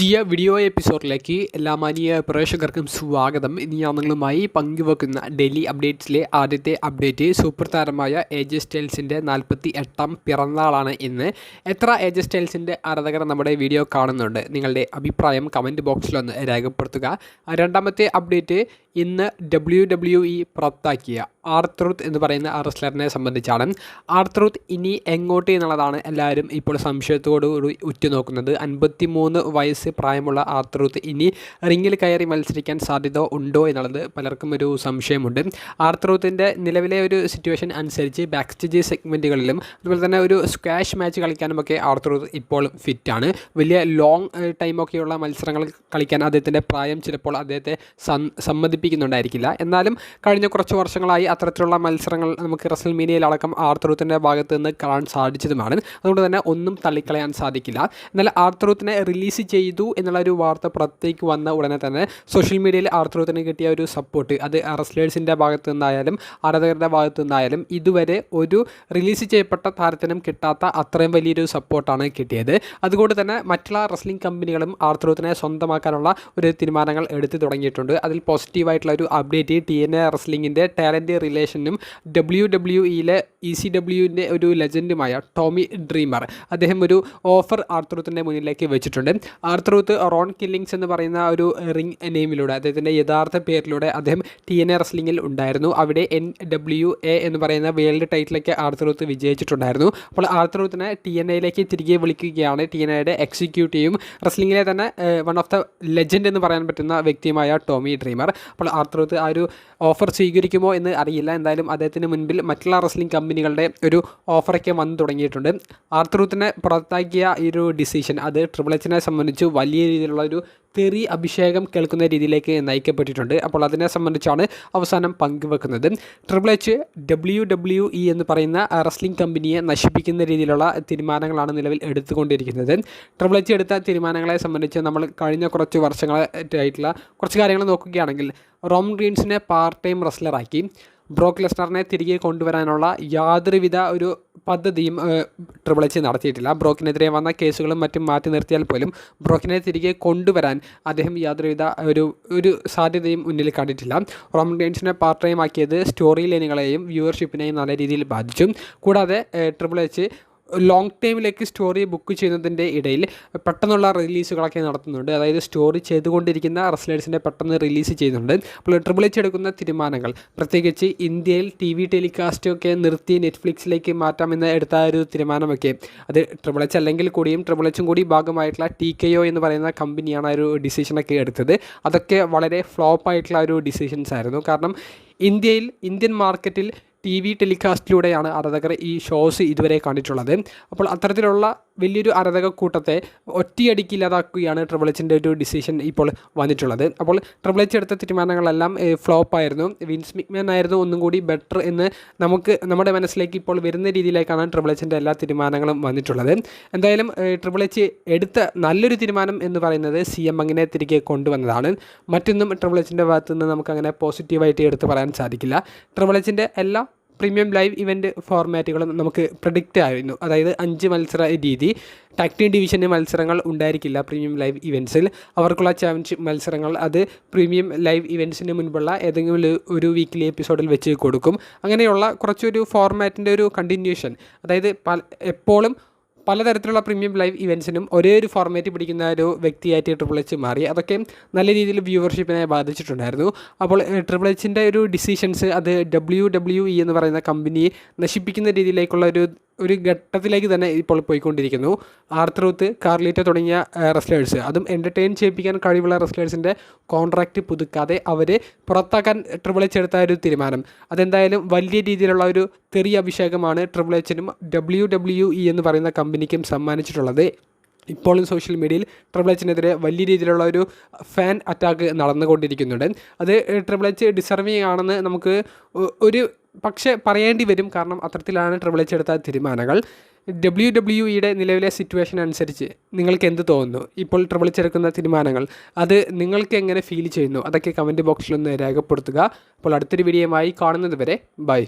പുതിയ വീഡിയോ എപ്പിസോഡിലേക്ക് എല്ലാ മാന്യ പ്രേക്ഷകർക്കും സ്വാഗതം. ഇനി ഞാൻ നിങ്ങളുമായി പങ്കുവെക്കുന്ന ഡെയിലി അപ്ഡേറ്റ്സിലെ ആദ്യത്തെ അപ്ഡേറ്റ് സൂപ്പർ താരമായ ഏജ് സ്റ്റൈൽസിന്റെ നാൽപ്പത്തി എട്ടാം പിറന്നാളാണ് ഇന്ന്. എത്ര ഏജ് സ്റ്റൈൽസിന്റെ ആരാധകർ നമ്മുടെ വീഡിയോ കാണുന്നുണ്ട്? നിങ്ങളുടെ അഭിപ്രായം കമന്റ് ബോക്സിലൊന്ന് രേഖപ്പെടുത്തുക. രണ്ടാമത്തെ അപ്ഡേറ്റ് ഇന്ന് ഡബ്ല്യു ഡബ്ല്യു ഇ പുറത്താക്കിയ ആർത്രൂത്ത് എന്ന് പറയുന്ന റെസ്ലറിനെ സംബന്ധിച്ചാണ്. ആർത്രൂത്ത് ഇനി എങ്ങോട്ട് എന്നുള്ളതാണ് എല്ലാവരും ഇപ്പോൾ സംശയത്തോടുകൂടി ഉറ്റുനോക്കുന്നത്. അൻപത്തി മൂന്ന് വയസ്സ് പ്രായമുള്ള ആർത്രൂത്ത് ഇനി റിങ്ങിൽ കയറി മത്സരിക്കാൻ സാധ്യത ഉണ്ടോ എന്നുള്ളത് പലർക്കും ഒരു സംശയമുണ്ട്. ആർത്രൂത്തിന്റെ നിലവിലെ ഒരു സിറ്റുവേഷൻ അനുസരിച്ച് ബാക്ക് സ്റ്റേജ് സെഗ്മെന്റുകളിലും അതുപോലെ തന്നെ ഒരു സ്ക്വാഷ് മാച്ച് കളിക്കാനുമൊക്കെ ആർത്രൂത്ത് ഇപ്പോൾ ഫിറ്റാണ് വലിയ ലോങ് ടൈമൊക്കെയുള്ള മത്സരങ്ങൾ കളിക്കാൻ അദ്ദേഹത്തിന്റെ പ്രായം ചിലപ്പോൾ അദ്ദേഹത്തെ സമ്മതിപ്പിക്കുന്നുണ്ടായിരിക്കില്ല എന്നാലും കഴിഞ്ഞ കുറച്ച് വർഷങ്ങളായി അത്തരത്തിലുള്ള മത്സരങ്ങൾ നമുക്ക് റസൽ മീനിയയിലടക്കം ആർത്തറൂത്തിന്റെ ഭാഗത്ത് നിന്ന് കാണാൻ സാധിച്ചതുമാണ്. അതുകൊണ്ട് തന്നെ ഒന്നും തള്ളിക്കളയാൻ സാധിക്കില്ല. എന്നാൽ ആർത്തറൂത്തിനെ റിലീസ് ചെയ്തു എന്നുള്ള ഒരു വാർത്ത പുറത്തേക്ക് വന്ന ഉടനെ തന്നെ സോഷ്യൽ മീഡിയയിൽ ആർത്തറൂത്തിന് കിട്ടിയ ഒരു സപ്പോർട്ട് അത് റസ്ലേഴ്സിന്റെ ഭാഗത്ത് നിന്നായാലും ആരാധകരുടെ ഭാഗത്ത് നിന്നായാലും ഇതുവരെ ഒരു റിലീസ് ചെയ്യപ്പെട്ട താരത്തിനും കിട്ടാത്ത അത്രയും വലിയൊരു സപ്പോർട്ടാണ് കിട്ടിയത്. അതുകൊണ്ട് തന്നെ മറ്റുള്ള റസ്ലിംഗ് കമ്പനികളും ആർത്തറൂത്തിനെ സ്വന്തമാക്കാനുള്ള ഒരു തീരുമാനങ്ങൾ എടുത്തു തുടങ്ങിയിട്ടുണ്ട്. അതിൽ പോസിറ്റീവായിട്ടുള്ള ഒരു അപ്ഡേറ്റ് ടി എൻ എ റസ്ലിങ്ങിന്റെ ടാലന്റ് റിലേഷനും ഡബ്ല്യു ഡബ്ല്യു ഇയിലെ ഇ സി ഡബ്ല്യുവിന്റെ ഒരു ലെജൻഡുമായ ടോമി ഡ്രീമർ അദ്ദേഹം ഒരു ഓഫർ ആർത്രൂത്തിന്റെ മുന്നിലേക്ക് വെച്ചിട്ടുണ്ട്. ആർത്രൂത്ത് റോൺ കില്ലിങ്സ് എന്ന് പറയുന്ന ഒരു റിംഗ് നെയിമിലൂടെ അദ്ദേഹത്തിന്റെ യഥാർത്ഥ പേരിലൂടെ അദ്ദേഹം ടി എൻ എ റസ്ലിങ്ങിൽ ഉണ്ടായിരുന്നു. അവിടെ എൻ ഡബ്ല്യു എ എന്ന് പറയുന്ന വേൾഡ് ടൈറ്റിലൊക്കെ ആർത്രൂത്ത് വിജയിച്ചിട്ടുണ്ടായിരുന്നു. അപ്പോൾ ആർത്രൂത്തിനെ ടി എൻ എയിലേക്ക് തിരികെ വിളിക്കുകയാണ്. ടി എൻ എയുടെ എക്സിക്യൂട്ടീവും റസ്ലിങ്ങിലെ തന്നെ വൺ ഓഫ് ദ ലെജൻഡ് എന്ന് പറയാൻ പറ്റുന്ന വ്യക്തിയുമായ ടോമി ഡ്രീമർ. അപ്പോൾ ആർത്രൂത്ത് ആ ഒരു ഓഫർ സ്വീകരിക്കുമോ എന്ന് അറിയില്ല. എന്തായാലും അദ്ദേഹത്തിന് മുൻപിൽ മറ്റുള്ള റെസ്ലിംഗ് കമ്പനികളുടെ ഒരു ഓഫറൊക്കെ വന്നു തുടങ്ങിയിട്ടുണ്ട്. ആർത്രൂത്തിനെ പുറത്താക്കിയ ഈ ഒരു ഡിസിഷൻ അത് ട്രിപ്പിൾ എച്ചിനെ സംബന്ധിച്ച് വലിയ രീതിയിലുള്ള ഒരു തെറി അഭിഷേകം കേൾക്കുന്ന രീതിയിലേക്ക് നയിക്കപ്പെട്ടിട്ടുണ്ട്. അപ്പോൾ അതിനെ സംബന്ധിച്ചാണ് അവസാനം പങ്കുവെക്കുന്നത്. Triple H W W E എന്ന് പറയുന്ന റെസ്ലിംഗ് കമ്പനിയെ നശിപ്പിക്കുന്ന രീതിയിലുള്ള തീരുമാനങ്ങളാണ് നിലവിൽ എടുത്തുകൊണ്ടിരിക്കുന്നത്. ട്രിപ്പിൾ എച്ച് എടുത്ത തീരുമാനങ്ങളെ സംബന്ധിച്ച് നമ്മൾ കഴിഞ്ഞ കുറച്ച് വർഷങ്ങളായിട്ടുള്ള കുറച്ച് കാര്യങ്ങൾ നോക്കുകയാണെങ്കിൽ റോം ഗ്രീൻസിനെ പാർട്ട് ടൈം റെസ്ലറാക്കി ബ്രോക്ക് ലെസ്നറിനെ തിരികെ കൊണ്ടുവരാനുള്ള യാതൊരുവിധ ഒരു പദ്ധതിയും ട്രിപ്പിൾ എച്ച് നടത്തിയിട്ടില്ല. ബ്രോക്കിനെതിരെ വന്ന കേസുകളും മറ്റും മാറ്റി നിർത്തിയാൽ പോലും ബ്രോക്കിനെ തിരികെ കൊണ്ടുവരാൻ അദ്ദേഹം യാതൊരുവിധ ഒരു ഒരു സാധ്യതയും മുന്നിൽ കണ്ടിട്ടില്ല. റോം ഗെയിൻസിനെ പാർട്ട് ടൈം ആക്കിയത് സ്റ്റോറി ലൈനുകളെയും വ്യൂവർഷിപ്പിനെയും നല്ല രീതിയിൽ ബാധിച്ചു. കൂടാതെ ട്രിപ്പിൾ എച്ച് ലോങ് ടൈമിലേക്ക് സ്റ്റോറി ബുക്ക് ചെയ്യുന്നതിന്റെ ഇടയിൽ പെട്ടെന്നുള്ള റിലീസുകളൊക്കെ നടത്തുന്നുണ്ട്. അതായത് സ്റ്റോറി ചെയ്തുകൊണ്ടിരിക്കുന്ന റെസ്ലേഴ്സിനെ പെട്ടെന്ന് റിലീസ് ചെയ്യുന്നുണ്ട്. അപ്പോൾ ട്രിപ്പിൾ എച്ച് എടുക്കുന്ന തീരുമാനങ്ങൾ പ്രത്യേകിച്ച് ഇന്ത്യയിൽ ടി വി ടെലികാസ്റ്റൊക്കെ നിർത്തി നെറ്റ്ഫ്ലിക്സിലേക്ക് മാറ്റാമെന്ന് എടുത്ത ഒരു തീരുമാനമൊക്കെ. അത് ട്രിപ്പിൾ എച്ച് അല്ലെങ്കിൽ കൂടിയും ട്രിപ്പിൾ എച്ചും കൂടി ഭാഗമായിട്ടുള്ള ടി കെ ഒ എന്ന് പറയുന്ന കമ്പനിയാണ് ആ ഒരു ഡിസിഷനൊക്കെ എടുത്തത്. അതൊക്കെ വളരെ ഫ്ലോപ്പായിട്ടുള്ള ഒരു ഡിസിഷൻസ് ആയിരുന്നു. കാരണം ഇന്ത്യയിൽ ഇന്ത്യൻ മാർക്കറ്റിൽ ടി വി ടെലികാസ്റ്റിലൂടെയാണ് ആരാധകർ ഈ ഷോസ് ഇതുവരെ കണ്ടിട്ടുള്ളത്. അപ്പോൾ അത്തരത്തിലുള്ള വലിയൊരു ആരാധക കൂട്ടത്തെ ഒറ്റയടിക്ക് ഇല്ലാതാക്കുകയാണ് ട്രിപ്പിൾ എച്ചിന്റെ ഒരു ഡിസിഷൻ ഇപ്പോൾ വന്നിട്ടുള്ളത്. അപ്പോൾ ട്രിപ്പിൾ എച്ച് എടുത്ത തീരുമാനങ്ങളെല്ലാം ഫ്ലോപ്പ് ആയിരുന്നു. വിൻസ് മിക്മാൻ ആയിരുന്നു ഒന്നും കൂടി ബെറ്റർ എന്ന് നമുക്ക് നമ്മുടെ മനസ്സിലേക്ക് ഇപ്പോൾ വരുന്ന രീതിയിലേക്കാണ് ട്രിപ്പിൾ എച്ചിന്റെ എല്ലാ തീരുമാനങ്ങളും വന്നിട്ടുള്ളത്. എന്തായാലും ട്രിപ്പിൾ എച്ച് എടുത്ത നല്ലൊരു തീരുമാനം എന്ന് പറയുന്നത് സി എം അങ്ങനെ തിരികെ കൊണ്ടുവന്നതാണ്. മറ്റൊന്നും ട്രിപ്പിൾ എച്ചിന്റെ ഭാഗത്തു നിന്ന് നമുക്കങ്ങനെ പോസിറ്റീവായിട്ട് എടുത്ത് പറയാൻ സാധിക്കില്ല. ട്രിപ്പിൾ എച്ചിന്റെ എല്ലാ പ്രീമിയം ലൈവ് ഇവന്റ് ഫോർമാറ്റുകളും നമുക്ക് പ്രഡിക്റ്റ് ആയിരുന്നു. അതായത് അഞ്ച് മത്സര രീതി ടാക്ടി ഡിവിഷന് മത്സരങ്ങൾ ഉണ്ടായിരിക്കില്ല പ്രീമിയം ലൈവ് ഇവന്റ്സിൽ അവർക്കുള്ള ചാമ്പ്യൻഷിപ്പ് മത്സരങ്ങൾ അത് പ്രീമിയം ലൈവ് ഇവന്റ്സിന് മുൻപുള്ള ഏതെങ്കിലും ഒരു വീക്കിലി എപ്പിസോഡിൽ വെച്ച് കൊടുക്കും. അങ്ങനെയുള്ള കുറച്ചൊരു ഫോർമാറ്റിന്റെ ഒരു കണ്ടിന്യൂഷൻ അതായത് എപ്പോഴും പലതരത്തിലുള്ള പ്രീമിയം ലൈവ് ഇവൻസിനും ഒരേ ഒരു ഫോർമാറ്റ് പിടിക്കുന്ന ഒരു വ്യക്തിയായിട്ട് ട്രിപ്പിൾ എച്ച് മാറി. അതൊക്കെ നല്ല രീതിയിൽ വ്യൂവർഷിപ്പിനെ ബാധിച്ചിട്ടുണ്ടായിരുന്നു. അപ്പോൾ ട്രിപ്പിൾ എച്ചിന്റെ ഒരു ഡിസിഷൻസ് അത് ഡബ്ല്യു ഡബ്ല്യു ഇ എന്ന് പറയുന്ന കമ്പനിയെ നശിപ്പിക്കുന്ന രീതിയിലേക്കുള്ള ഒരു ഒരു ഘട്ടത്തിലേക്ക് തന്നെ ഇപ്പോൾ പോയിക്കൊണ്ടിരിക്കുന്നു. ആർത്രൂത്ത് കാർലീറ്റ തുടങ്ങിയ റെസ്ലേഴ്സ് അതും എന്റർടൈൻ ചെയ്യിപ്പിക്കാൻ കഴിവുള്ള റെസ്ലേഴ്സിന്റെ കോൺട്രാക്റ്റ് പുതുക്കാതെ അവരെ പുറത്താക്കാൻ ട്രിപ്പിൾ എച്ച് എടുത്ത ഒരു തീരുമാനം. അതെന്തായാലും വലിയ രീതിയിലുള്ള ഒരു തെറി അഭിഷേകമാണ് ട്രിപ്പിൾ എച്ചിനും ഡബ്ല്യു ഡബ്ല്യു ഇ എന്ന് പറയുന്ന കമ്പനിക്കും സമ്മാനിച്ചിട്ടുള്ളത്. ഇപ്പോഴും സോഷ്യൽ മീഡിയയിൽ ട്രിപ്പിൾ എച്ചിനെതിരെ വലിയ രീതിയിലുള്ള ഒരു ഫാൻ അറ്റാക്ക് നടന്നുകൊണ്ടിരിക്കുന്നുണ്ട്. അത് ട്രിപ്പിൾ എച്ച് ഡിസർവിങ് ആണെന്ന് നമുക്ക് ഒരു പക്ഷേ പറയേണ്ടി വരും കാരണം അത്തരത്തിലാണ് ട്രിപ്പിൾ എച്ച് എടുത്ത തീരുമാനങ്ങൾ. ഡബ്ല്യു ഡബ്ല്യു ഇയുടെ നിലവിലെ സിറ്റുവേഷൻ അനുസരിച്ച് നിങ്ങൾക്ക് എന്ത് തോന്നുന്നു? ഇപ്പോൾ ട്രിപ്പിൾ എച്ച് എടുക്കുന്ന തീരുമാനങ്ങൾ അത് നിങ്ങൾക്ക് എങ്ങനെ ഫീൽ ചെയ്യുന്നു? അതൊക്കെ കമന്റ് ബോക്സിലൊന്ന് രേഖപ്പെടുത്തുക. അപ്പോൾ അടുത്തൊരു വീഡിയോയുമായി കാണുന്നത് വരെ ബൈ